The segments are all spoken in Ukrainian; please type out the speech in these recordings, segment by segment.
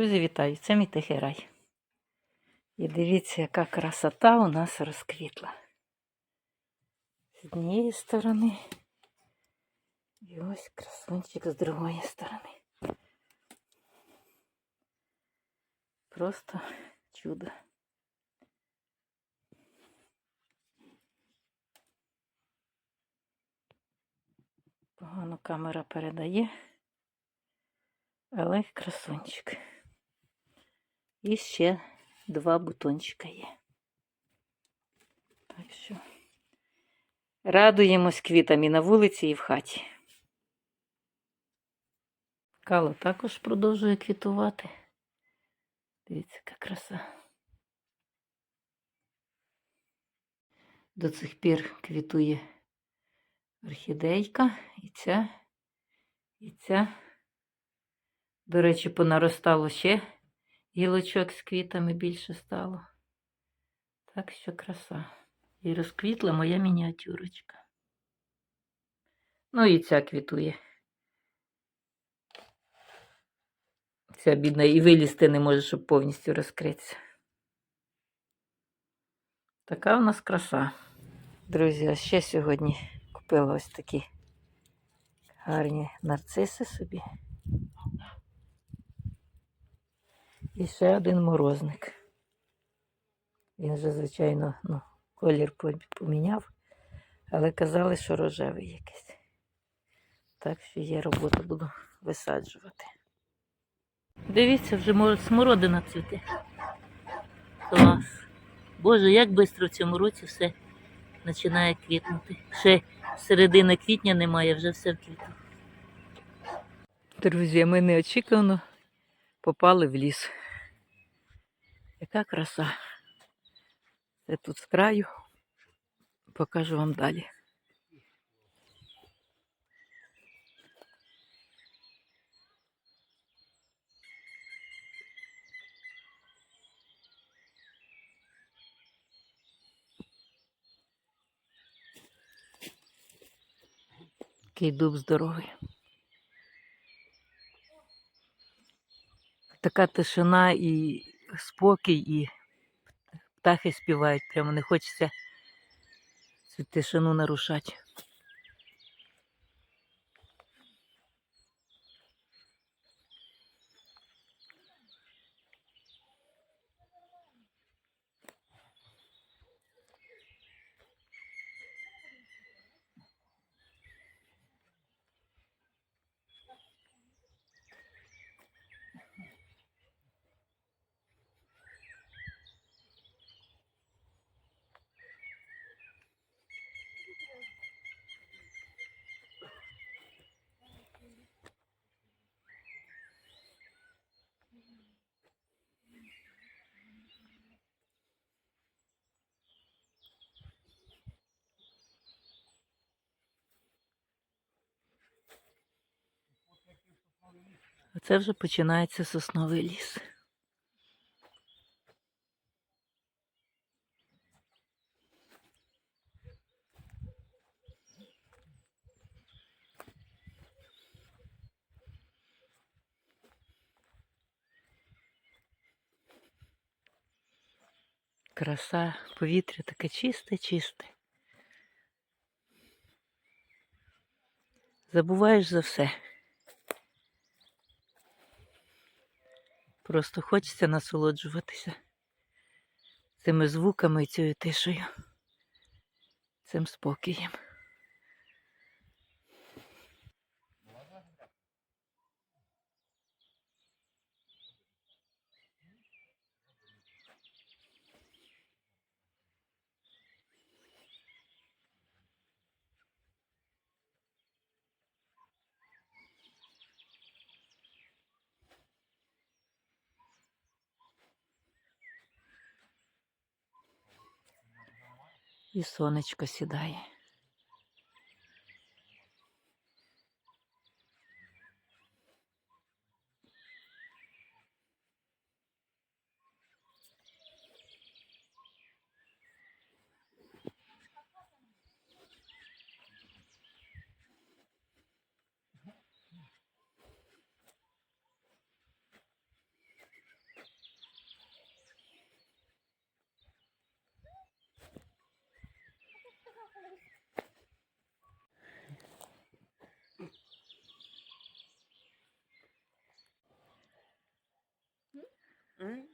Друзі, вітаю! Це мій тихий рай. І дивіться, яка красота у нас розквітла. З однієї сторони. І ось красунчик з другої сторони. Просто чудо. Погано камера передає, але красунчик. І ще два бутончика є. Так що радуємось квітами на вулиці і в хаті. Кало також продовжує квітувати. Дивіться, яка краса. До цих пір квітує орхідейка і ця, і ця. До речі, понаростало ще гілочок з квітами більше стало. Так що краса. І розквітла моя мініатюрочка. Ну і ця квітує. Ця бідна і вилізти не може, щоб повністю розкритися. Така у нас краса. Друзі, а ще сьогодні купила ось такі гарні нарциси собі. І ще один морозник. Він вже, звичайно, ну, колір поміняв, але казали, що рожевий якийсь. Так що є робота, буду висаджувати. Дивіться, вже смородина цвіте. Клас. Боже, як швидко в цьому році все починає квітнути. Ще середина квітня немає, вже все в квіту. Друзі, ми неочікувано попали в ліс. Яка краса. Це тут з краю. Покажу вам далі. Такий дуб здоровий. Така тишина і спокій, і птахи співають. Прямо не хочеться цю тишину нарушати. Оце вже починається сосновий ліс. Краса, повітря таке чисте, чисте. Забуваєш за все. Просто хочеться насолоджуватися цими звуками і цією тишею, цим спокієм. І сонечко сідає. Right.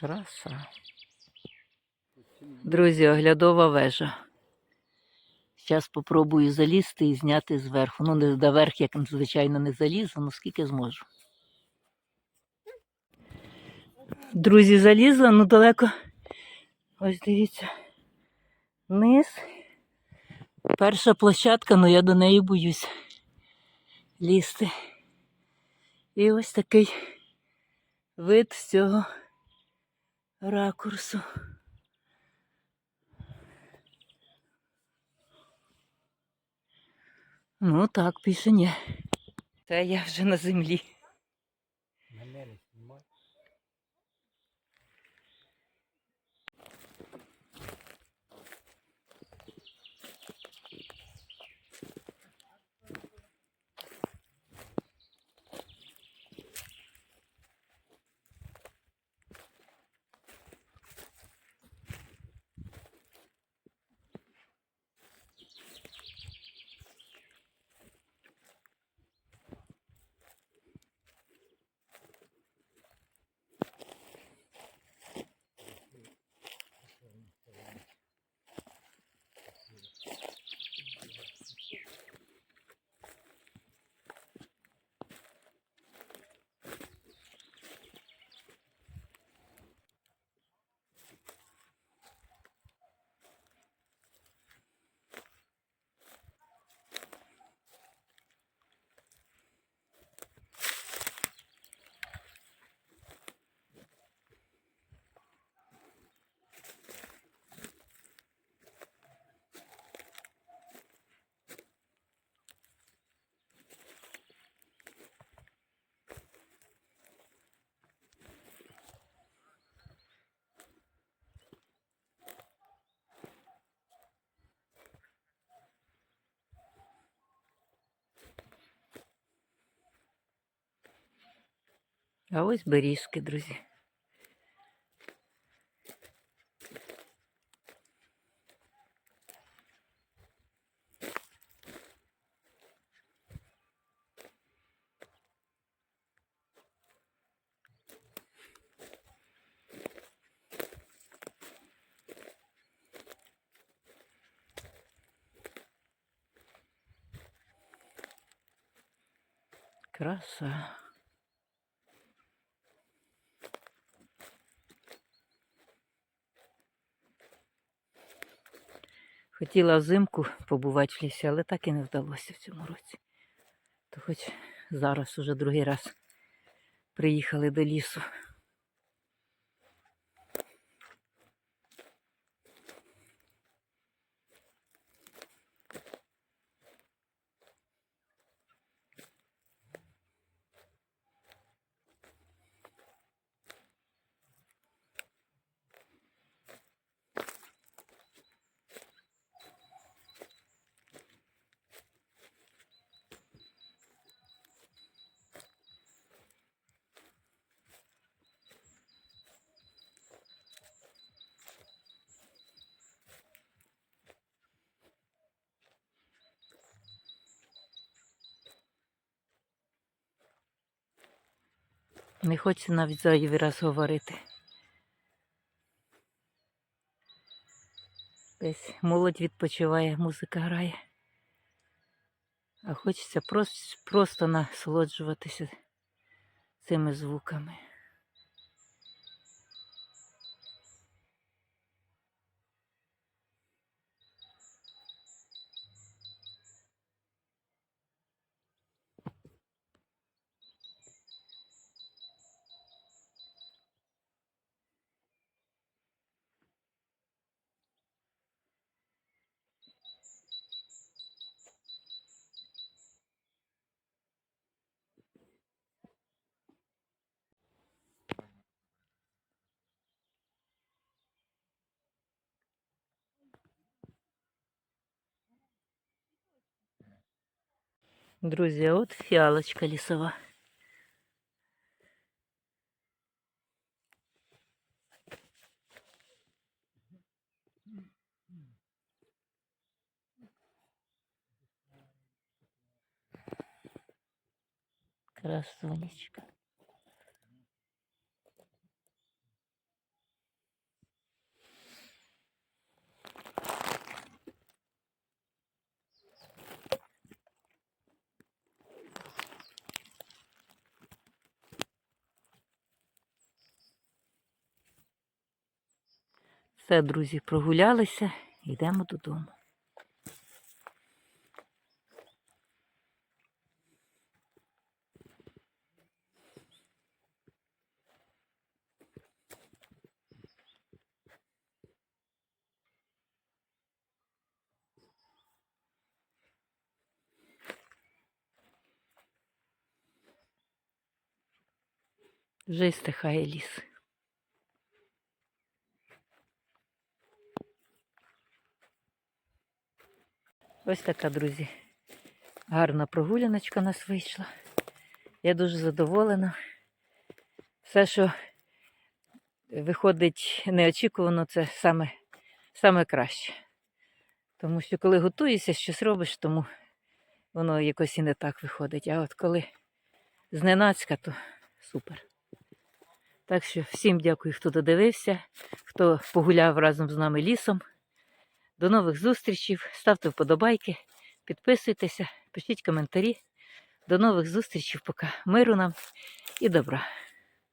Краса. Друзі, оглядова вежа. Зараз спробую залізти і зняти зверху. Ну, не доверх, як звичайно, не залізу, ну скільки зможу. Друзі, залізла, ну далеко. Ось дивіться. Низ. Перша площадка, ну я до неї боюсь лізти. І ось такий вид з цього ракурсу. Ну так, більше. Це я вже на землі. А ось берізки, друзі. Краса. Хотіла взимку побувати в лісі, але так і не вдалося в цьому році. То хоч зараз уже другий раз приїхали до лісу. Не хочеться навіть зайвий раз говорити. Десь молодь відпочиває, музика грає. А хочеться просто, просто насолоджуватися цими звуками. Друзі, а от фіалочка лісова. Красунечка. Все, друзі, прогулялися, йдемо додому. Вже стихає ліс. Ось така, друзі, гарна прогуляночка у нас вийшла. Я дуже задоволена. Все, що виходить неочікувано, це саме, саме краще. Тому що коли готуєшся, щось робиш, тому воно якось і не так виходить. А от коли зненацька, то супер. Так що всім дякую, хто додивився, хто погуляв разом з нами лісом. До нових зустрічей. Ставте вподобайки, підписуйтеся, пишіть коментарі. До нових зустрічей. Пока. Миру нам і добра.